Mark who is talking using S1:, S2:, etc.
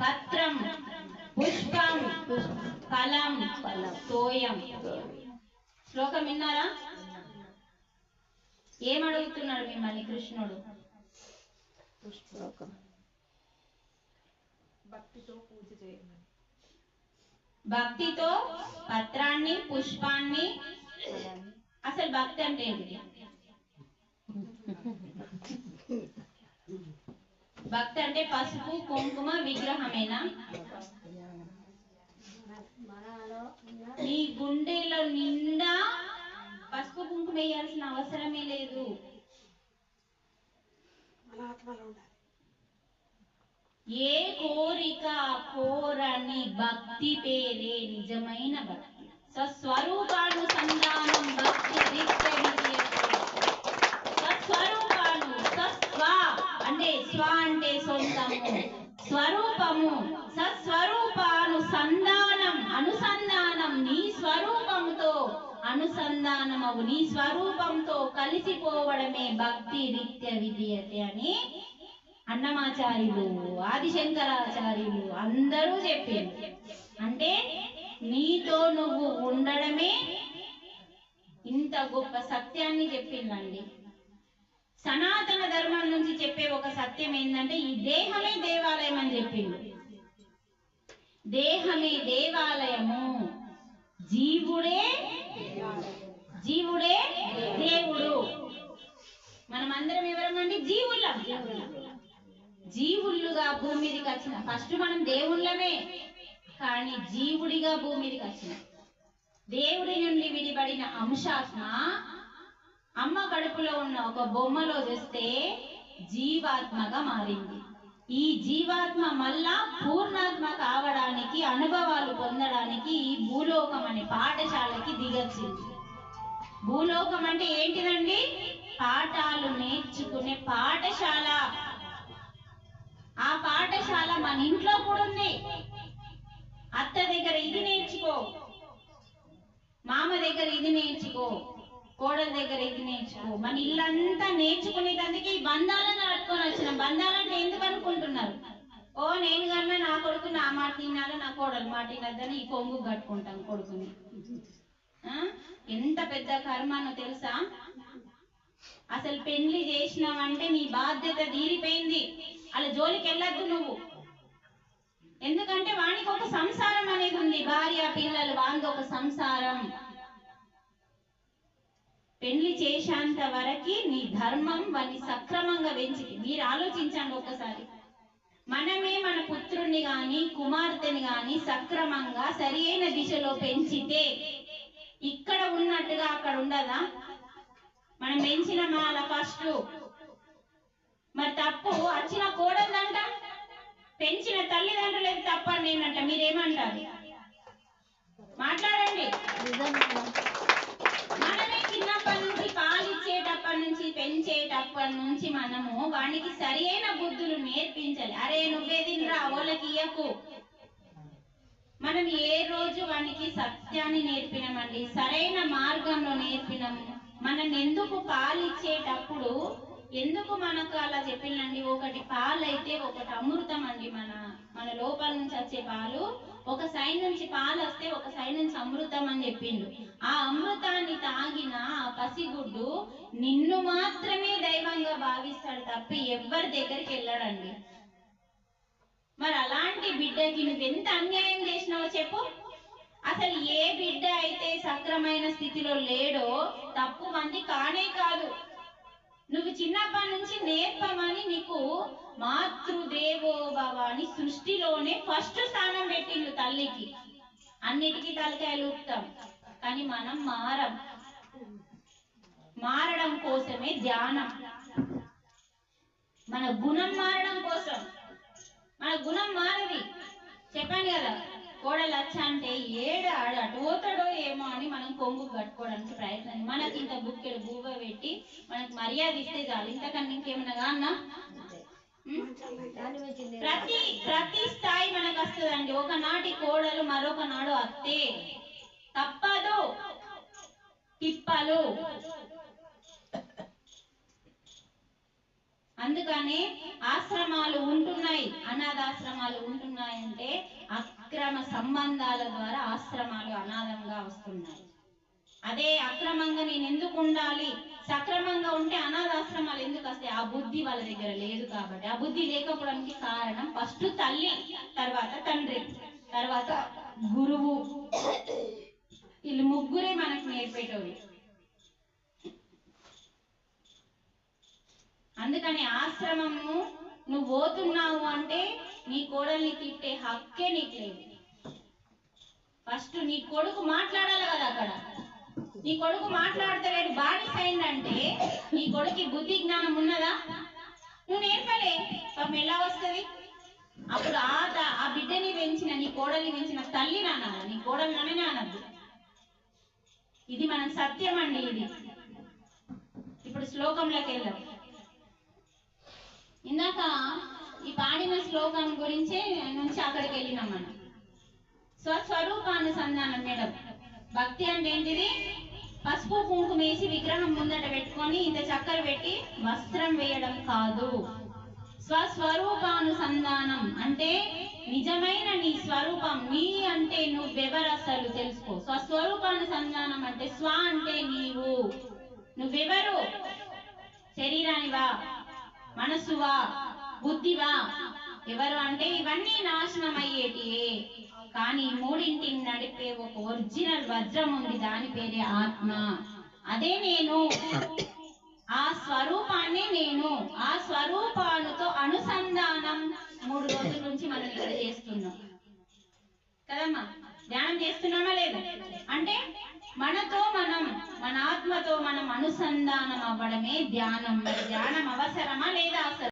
S1: పత్రం పుష్పం ఫలం తోయం. శ్లోకం విన్నారా? ఏమడుగుతున్నాడు మిమ్మల్ని కృష్ణుడు?
S2: భక్తితో పూజ చేయమని.
S1: భక్తితో పత్రాన్ని పుష్పాన్ని అసలు భక్తి అంటే ఏంటిది? భక్తి అంటే పసుపు కుంకుమ విగ్రహమేనా? నీ గుండెలో నిండా పసుపు కుంకుమ వేయాల్సిన అవసరమే లేదు. ఏ కోరిక కోరని భక్తి పేరే నిజమైన భక్తి. స్వస్వరూపానుసంధానం భక్తి నిత్య విజయతే. స్వస్వరూపాను సస్వ అంటే స్వ అంటే సొంతము స్వరూపము సస్వరూపానుసంధానం అనుసంధానం నీ స్వరూపముతో అనుసంధానమవు. నీ స్వరూపంతో కలిసిపోవడమే భక్తి నిత్య విద్యతే అని అన్నమాచార్యులు ఆదిశంకరాచార్యులు అందరూ చెప్పారు. అంటే నీతో నువ్వు ఉండడమే ఇంత గొప్ప సత్యాన్ని చెప్పిందండి. సనాతన ధర్మం నుంచి చెప్పే ఒక సత్యం ఏంటంటే ఈ దేహమే దేవాలయం అని చెప్పిండు. దేహమే దేవాలయము. జీవుడే జీవుడే దేవుడు. మనమందరం ఎవరమండి? జీవులం జీవుళ్ళుగా భూమి మీదకి వచ్చిన. ఫస్ట్ మనం దేవుళ్ళమే. కానీ జీవుడిగా భూమి మీదకి వచ్చిన. దేవుడి నుండి విడిపడిన అంశాత్మ అమ్మ కడుపులో ఉన్న ఒక బొమ్మలో చూస్తే జీవాత్మగా మారింది. ఈ జీవాత్మ మళ్ళా పూర్ణాత్మ కావడానికి అనుభవాలు పొందడానికి ఈ భూలోకం అనే పాఠశాలకి దిగొచ్చింది. భూలోకం అంటే ఏంటిదండి? పాఠాలు నేర్చుకునే పాఠశాల. ఆ పాఠశాల మన ఇంట్లో కూడా ఉంది. అత్త దగ్గర ఇది నేర్చుకో. మామ దగ్గర ఇది నేర్చుకో. కోడల దగ్గర ఎక్కి నేర్చుకో మన ఇల్లంతా నేర్చుకునేటందుకే ఈ బంధాలను పట్టుకొని వచ్చిన. బంధాలంటే ఎందుకు అనుకుంటున్నారు? ఓ నేను కన్నా నా కొడుకు నా మాట తినాలి నా కోడలు మాట తినద్దని ఈ కొంగు కట్టుకుంటాను కొడుకుని. ఆ? ఎంత పెద్ద కర్మను తెలుసా? అసలు పెళ్ళి చేసినావంటే నీ బాధ్యత తీరిపోయింది. అలా జోలికి వెళ్ళద్దు నువ్వు. ఎందుకంటే వానికి ఒక సంసారం అనేది ఉంది. భార్య పిల్లలు వానికి ఒక సంసారం. పెళ్ళి చేసేంత వరకి నీ ధర్మం వాన్ని సక్రమంగా పెంచి మీరు ఆలోచించండి ఒక్కసారి మనమే మన పుత్రుణ్ణి గాని కుమార్తెని గాని సక్రమంగా సరి అయిన దిశలో పెంచితే ఇక్కడ ఉన్నట్టుగా అక్కడ ఉండదా? మనం పెంచిన మాల ఫస్ట్ మరి తప్పు వచ్చిన కోడలంట పెంచిన తల్లిదండ్రులు తప్ప నేనంట మీరేమంటారు మాట్లాడండి మనమే చిన్నప్పటి నుంచి పాలిచ్చేటప్పటి నుంచి పెంచేటప్పటి నుంచి మనము వానికి సరి అయిన బుద్ధులు నేర్పించాలి. అరే నువ్వే తినరా? వాళ్ళకి ఇయ్యకు. మనం ఏ రోజు వానికి సత్యాన్ని నేర్పినామండి? సరైన మార్గంలో నేర్పినాము. మనం ఎందుకు పాలు ఇచ్చేటప్పుడు ఎందుకు మనకు అలా చెప్పినండి ఒకటి పాలు అయితే ఒకటి అమృతం అండి మన మన లోపల నుంచి వచ్చే పాలు. ఒక సైడ్ నుంచి పాలు వస్తే ఒక సైడ్ నుంచి అమృతం అని చెప్పిండు. ఆ అమృతాన్ని తాగిన ఆ పసిగుడ్డు నిన్ను మాత్రమే దైవంగా భావిస్తాడు తప్ప ఎవ్వరి దగ్గరికి వెళ్ళాడండి. మరి అలాంటి బిడ్డకి నువ్వు ఎంత అన్యాయం చేసినావో చెప్పు. అసలు ఏ బిడ్డ అయితే సక్రమైన స్థితిలో లేడో తప్పు మంది కానే కాదు. నువ్వు చిన్నప్పటి నుంచి నేర్పమని నీకు మాతృదేవో భవ అని సృష్టిలోనే ఫస్ట్ స్థానం పెట్టిండు తల్లికి. అన్నిటికీ తలకాయలు ఊపుతాం. కానీ మనం మారం. మారడం కోసమే ధ్యానం. మన గుణం మారడం కోసం. మన గుణం మారది. చెప్పాను కదా కోడలు వచ్చా అంటే ఏడు ఆడు ఏమో అని మనం కొంగు కట్టుకోవడానికి ప్రయత్నం. మనకి ఇంత బుక్కెడు బూవ పెట్టి మనకు మర్యాద ఇస్తే చాలు. ఇంతకన్నా ఇంకేమన్నా కాన్నా? ప్రతి ప్రతి స్థాయి మనకు వస్తుందండి. ఒకనాటి కోడలు మరొక నాడు అత్తే. తప్పదు. తిప్పలు అందుకనే ఆశ్రమాలు ఉంటున్నాయి అనాథాశ్రమాలు ఉంటున్నాయి అంటే అక్రమ సంబంధాల ద్వారా ఆశ్రమాలు అనాథంగా వస్తున్నాయి. అదే అక్రమంగా నేను ఎందుకు ఉండాలి? సక్రమంగా ఉంటే అనాథాశ్రమాలు ఎందుకు వస్తాయి? ఆ బుద్ధి వాళ్ళ దగ్గర లేదు కాబట్టి. ఆ బుద్ధి లేకపోవడానికి కారణం ఫస్ట్ తల్లి తర్వాత తండ్రి తర్వాత గురువు. వీళ్ళు ముగ్గురే మనకు నేర్పేటోళ్ళు. అందుకని ఆశ్రమము నువ్వు పోతున్నావు అంటే నీ కోడల్ని తిట్టే హక్కే నీకు లేదు. ఫస్ట్ నీ కొడుకు మాట్లాడాలి కదా అక్కడ. నీ కొడుకు మాట్లాడతలేడు బానిస అయిందంటే నీ కొడుకు బుద్ధి జ్ఞానం ఉన్నదా? నువ్వు నేర్పలే పాపం ఎలా వస్తుంది? అప్పుడు ఆ ఆ బిడ్డని పెంచిన నీ కోడల్ని పెంచిన తల్లి నాన్న నీ కోడలిననే అనద్దు ఇది మనం సత్యం అండి ఇది. ఇప్పుడు శ్లోకంలోకి వెళ్దాం. ఇందాక ఈ పాడిన శ్లోకం గురించే నుంచి అక్కడికి వెళ్ళినాం మనం స్వస్వరూపానుసంధానం మేడం. భక్తి అంటే ఏంటిది? పసుపు కుంకుమ వేసి విగ్రహం ముందట పెట్టుకొని ఇంత చక్కెర పెట్టి వస్త్రం వేయడం కాదు. స్వస్వరూపానుసంధానం అంటే నిజమైన నీ స్వరూపం నీ అంటే నువ్వెవరు అసలు తెలుసుకో. స్వస్వరూపానుసంధానం అంటే స్వ అంటే నీవు. నువ్వెవరు? శరీరానివా? మనసువా బుద్ధివా? ఎవరు అంటే ఇవన్నీ నాశనం అయ్యేటియే కానీ మూడింటిని నడిపే ఒక ఒరిజినల్ వజ్రం ఉంది దాని పేరే ఆత్మ. అదే నేను. ఆ స్వరూపాన్ని నేను. ఆ స్వరూపాలతో అనుసంధానం మూడు రోజుల నుంచి మనం ఇక్కడ చేస్తున్నాం. కదమ్మా ధ్యానం చేస్తున్నామా లేదా? అంటే మనతో మనం మన ఆత్మతో మనం అనుసంధానం అవ్వడమే ధ్యానం. ధ్యానం అవసరమా లేదా అసలు?